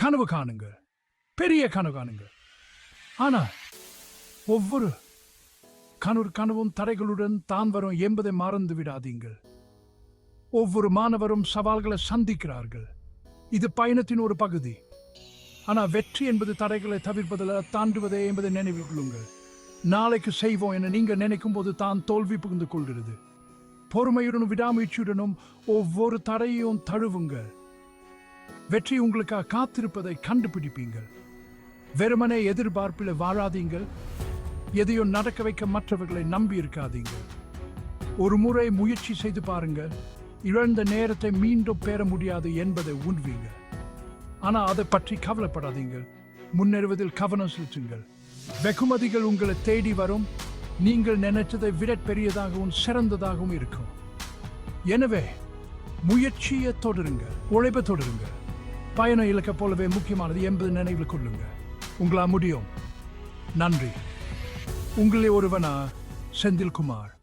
கனவு காணுங்கள். பெரிய கனவு காணுங்கள். ஆனால் ஒவ்வொரு கனவு கனவும் தடைகளுடன் தான் வரும் என்பதை மறந்து விடாதீங்கள். ஒவ்வொரு மாணவரும் சவால்களை சந்திக்கிறார்கள். இது பயணத்தின் ஒரு பகுதி. ஆனால் வெற்றி என்பது தடைகளை தவிர்ப்பதில் தாண்டுவதே என்பதை நினைவில் கொள்ளுங்கள். நாளைக்கு செய்வோம் என நீங்கள் நினைக்கும் போது தான் தோல்வி புகுந்து கொள்கிறது. பொறுமையுடனும் விடாமுயற்சியுடனும் ஒவ்வொரு தடையையும் தழுவுங்கள். வெற்றி உங்களுக்காக காத்திருப்பதை கண்டுபிடிப்பீங்கள். வெறுமனே எதிர்பார்ப்பில் வாழாதீங்கள். எதையும் நடக்க வைக்க மற்றவர்களை நம்பி இருக்காதீங்கள். ஒரு முறை முயற்சி செய்து பாருங்கள். இழந்த நேரத்தை மீண்டும் பெற முடியாது என்பதை உண்வீங்க ஆனால் அதை பற்றி கவலைப்படாதீங்கள். முன்னேறுவதில் கவனம் செலுத்துங்கள். வெகுமதிகள் உங்களை தேடி வரும். நீங்கள் நினைத்ததை விட பெரியதாகவும் சிறந்ததாகவும் இருக்கும். எனவே முயற்சியை தொடருங்கள். உழைப்பை தொடருங்கள். பயண இலக்க போலவே முக்கியமானது என்பது நினைவில் கொள்ளுங்க. உங்களா முடியும். நன்றி. உங்களே ஒருவனா செந்தில்குமார்.